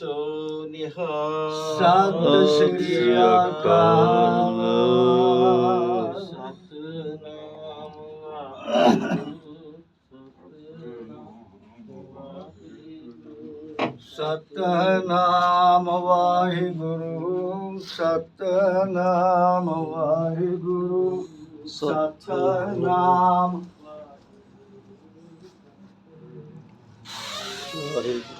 So Nihal. Sat Sri Akal Satnam Waheguru Satnam Waheguru Satnam. Waheguru.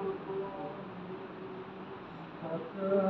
Thank you.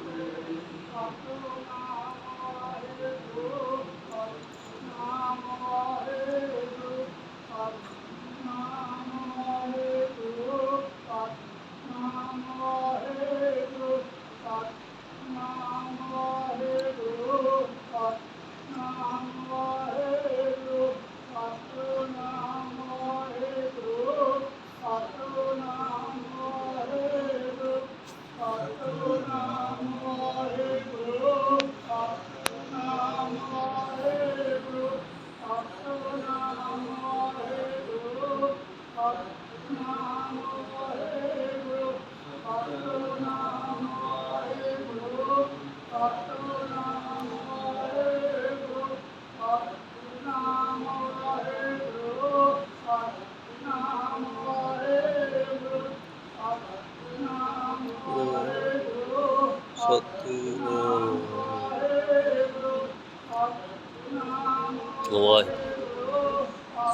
July.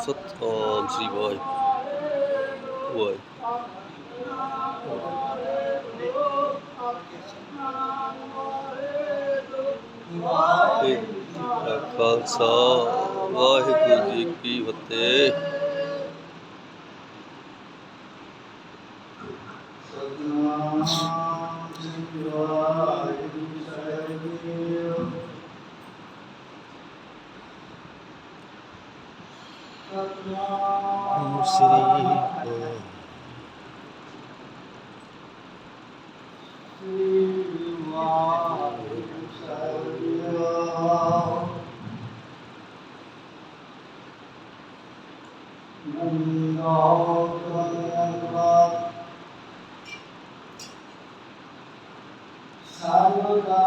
Sit on G Y. would. Thank you. Sarvada